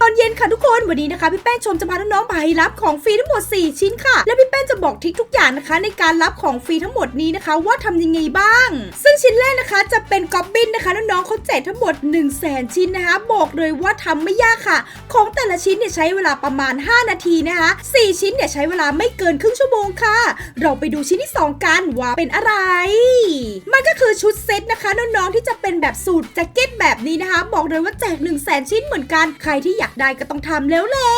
ตอนเย็นค่ะทุกคนวันนี้นะคะพี่แป้งชมจะพาน้องๆไปรับของฟรีทั้งหมด 4 ชิ้นค่ะ และพี่แป้งจะบอกทิคทุกอย่างนะคะ ในการรับของฟรีทั้งหมดนี้นะคะ ว่าทำยังไงบ้าง ซึ่งชิ้นแรกนะคะจะเป็นก๊อบบินนะคะน้องๆเขาแจกทั้งหมด 1 0 0 0 0แสนชิ้นนะคะ บอกเลยว่าทำไม่ยากค่ะ ของแต่ละชิ้นเนี่ยใช้เวลาประมาณ 5 นาทีนะคะ 4 ชิ้นเนี่ยใช้เวลาไม่เกินครึ่งชั่วโมงค่ะ เราไปดูชิ้นที่ 2 กันว่าเป็นอะไร ก็คือชุดเซ็ตนะคะ น้องๆที่จะเป็นแบบสูตรแจ็คเก็ตแบบนี้นะคะ บอกเลยว่าแจก1 0 0 0 0แสนชิ้นเหมือนกันใครที่อยากได้ก็ต้องทำแล้วแหละ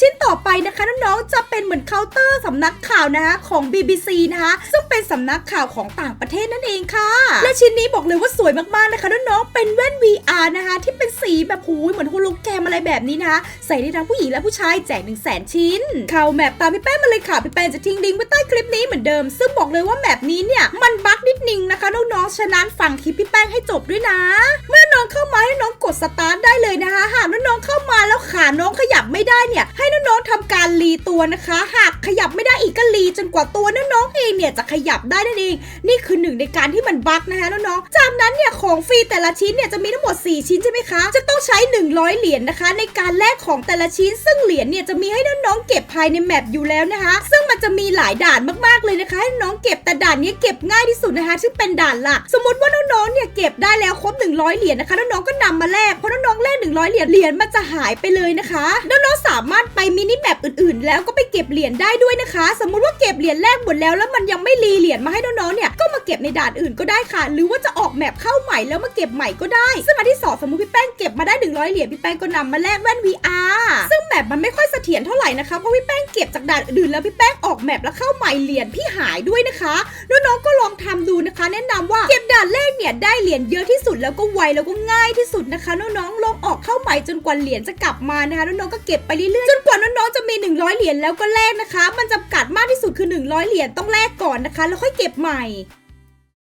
ชิ้นต่อไปนะคะน้องๆจะเป็นเหมือนเคาน์เตอร์สำนักข่าวนะคะของ BBC นะคะซึ่งเป็นสำนักข่าวของต่างประเทศนั่นเองค่ะ และชิ้นนี้บอกเลยว่าสวยมากๆนะคะน้องๆเป็นแว่น VR นะคะที่เป็นสีแบบหูเหมือนโฮโลแก อะไรแบบนี้นะคะ ใส่ได้ทั้งผู้หญิงและผู้ชายแจก1 0 0 0 0แสนชิ้น เข้าแมปตามพี่แป้งมาเลยค่ะ พี่แป้งจะทิ้งลิงก์ไว้ใต้คลิปนี้เหมือนเดิม ซึ่งบอกเลยว่าแมปนี้เนี่ยมันบั๊กนิดนึงนะคะน้องๆฉะนั้นฟังคลิปพี่แป้งให้จบด้วยนะม องเข้ามาให้น้องกดสตาร์ทได้เลยนะคะ หากน้องๆเข้ามาแล้วขาน้องขยับไม่ได้เนี่ย ให้น้องๆทำการรีตัวนะคะ หากขยับไม่ได้อีกก็รีจนกว่าตัวน้องๆเองเนี่ยจะขยับได้นั่นเอง นี่คือหนึ่งในการที่มันบั๊กนะคะน้องๆจากนั้นเนี่ยของฟรีแต่ละชิ้นเนี่ยจะมีทั้งหมด 4 ชิ้นใช่ไหมคะ จะต้องใช้ 100 เหรียญนะคะ ในการแลกของแต่ละชิ้น ซึ่งเหรียญเนี่ยจะมีให้น้องๆเก็บภายในแมปอยู่แล้วนะคะ ซึ่งมันจะมีหลายด่านมากๆเลยนะคะให้น้องเก็บแต่ด่านนี้เก็บง่ายที่สุดนะคะซึ่งเป็นด่านหลัก สมมติว่าน้องๆเนี่ยเก็บได้แล้วครบ 100 เหรียญนะคะน้องๆก็นำมาแลกเพราะน้องๆแลก100 เหรียญเหรียญมันจะหายไปเลยนะคะน้องสามารถไปมินิแมปอื่นๆ แล้วก็ไปเก็บเหรียญได้ด้วยนะคะ สมมุติว่าเก็บเหรียญแรกหมดแล้วแล้วมันยังไม่รีเหรียญมาให้น้องๆเนี่ยก็มาเก็บในด่านอื่นก็ได้ค่ะ หรือว่าจะออกแมปเข้าใหม่แล้วมาเก็บใหม่ก็ได้ ซึ่งอันที่สอสมมติพี่แป้งเก็บมาได้ 100 เหรียญพี่แป้งก็นำมาแลกแว่น VR ซึ่งแมปมันไม่ค่อยเสถียรเท่าไหร่นะคะเพราะพี่แป้งเก็บจากด่านอื่นแล้วพี่แป้งออกแมปแล้วเข้าใหม่เหรียญพี่หายด้วยนะคะน้องๆก็ลองทำดูนะคะ แนะนำว่าเก็บด่านแรกเนี่ยได้เหรียญเยอะที่สุดแล้วก็ไวแล้วก็ง่ายที่สุดนะคะน้องๆลองออกเข้าใหม่จนกว่าเหรียญจะกลับมานะคะน้องๆก็เก็บไปเรื่อยๆจนกว่าน้องๆจะมี 100 เหรียญแล้วก็แลกนะคะ มันจำกัดมากที่สุดคือ 100 เหรียญต้องแลกก่อนนะคะ แล้วค่อยเก็บใหม่